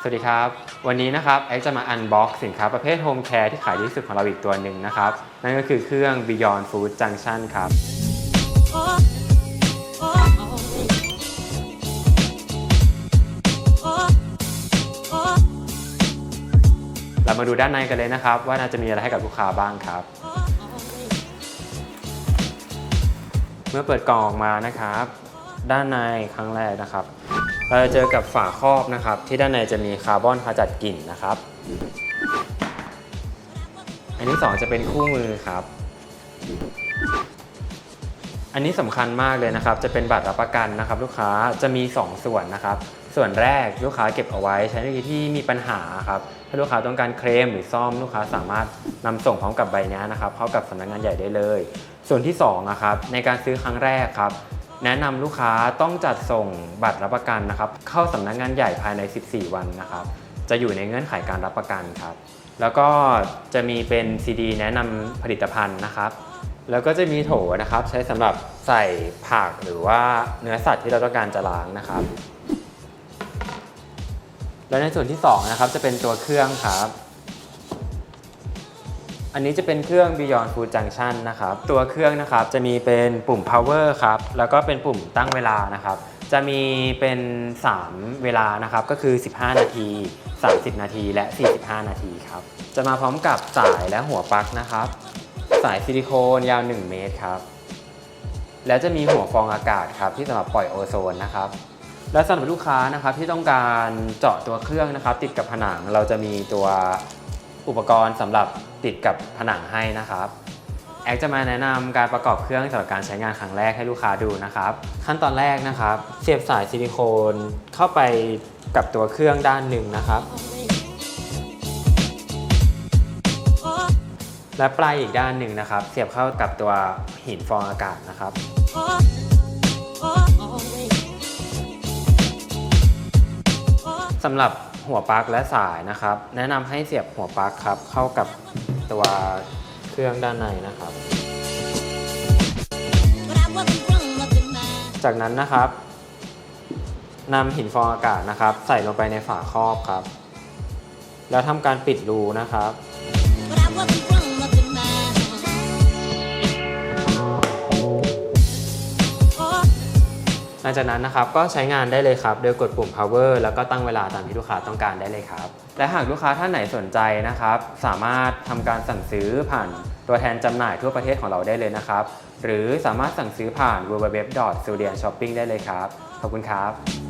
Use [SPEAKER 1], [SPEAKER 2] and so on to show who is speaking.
[SPEAKER 1] สวัสดีครับ วันนี้นะครับแอคจะมาอันบ็อกสินค้าประเภทโฮมแคร์ที่ขายดีที่สุดของเราอีกตัวหนึ่งนะครับ นั่นก็คือเครื่อง Beyond Food Junction ครับ เรามาดูด้านในกันเลยนะครับ ว่าน่าจะมีอะไรให้กับลูกค้าบ้างครับ เมื่อเปิดกล่องออกมานะครับ ด้านในครั้งแรกนะครับ เราจะเจอกับฝาครอบนะครับ ที่ด้านในจะมีคาร์บอนขจัดกลิ่นนะครับ อันที่สองจะเป็นคู่มือครับ อันนี้สำคัญมากเลยนะครับ จะเป็นบัตรรับประกันนะครับ ลูกค้าจะมี 2 ส่วนนะครับ ส่วนแรกลูกค้าเก็บเอาไว้ ใช้ในที่มีปัญหาครับถ้าลูกค้าต้องการเคลมหรือซ่อมลูกค้าสามารถนำส่งพร้อมกับใบนี้นะครับเข้ากับสำนักงานใหญ่ได้เลย ส่วนที่2นะครับในการซื้อครั้งแรกครับ แนะนำลูกค้าต้องจัดส่งบัตรรับประกันนะครับ เข้าสำนักงานใหญ่ภายใน 14 วันนะครับ จะอยู่ในเงื่อนไขการรับประกันครับ แล้วก็จะมีเป็นซีดีแนะนำผลิตภัณฑ์นะครับ แล้วก็จะมีโถนะครับ ใช้สำหรับใส่ผักหรือว่าเนื้อสัตว์ที่เราต้องการจะล้างนะครับ แล้วในส่วนที่2นะครับจะเป็นตัวเครื่องครับ อันนี้จะเป็นเครื่อง Beyond Food Junction นะครับ ตัวเครื่องนะครับจะมีเป็นปุ่ม power ครับ แล้วก็เป็นปุ่มตั้งเวลานะครับ จะมีเป็น 3 เวลานะครับ ก็คือ 15 นาที 30 นาที และ 45 นาทีครับ จะมาพร้อมกับสายและหัวปลั๊กนะครับ สายซิลิโคนยาว 1 เมตรครับ แล้วจะมีหัวฟองอากาศครับที่สำหรับปล่อยโอโซนนะครับและสำหรับลูกค้านะครับที่ต้องการเจาะตัวเครื่องนะครับ ติดกับผนังเราจะมีตัว อุปกรณ์สำหรับติดกับผนังให้นะครับแอคจะมาแนะนำการประกอบเครื่องสำหรับการใช้งานครั้งแรกให้ลูกค้าดูนะครับ ขั้นตอนแรกนะครับ เสียบสายซิลิโคนเข้าไปกับตัวเครื่องด้านหนึ่งนะครับ และปลายอีกด้านหนึ่งนะครับ เสียบเข้ากับตัวหินฟองอากาศนะครับสำหรับ หัวปลั๊กและสายนะครับ แนะนำให้เสียบหัวปลั๊กครับ เข้ากับตัวเครื่องด้านในนะครับ จากนั้นนะครับนำหินฟองอากาศนะครับ ใส่ลงไปในฝาครอบครับ แล้วทำการปิดรูนะครับ ลังจากนั้นนะครับก็ใช้งานได้เลยครับ โดยกดปุ่ม power แล้วก็ตั้งเวลาตามที่ลูกค้าต้องการได้เลยครับ และหากลูกค้าท่านไหนสนใจนะครับ สามารถทำการสั่งซื้อผ่านตัวแทนจำหน่ายทั่วประเทศของเราได้เลยนะครับ หรือสามารถสั่งซื้อผ่าน www.sudianshopping ได้เลยครับ ขอบคุณครับ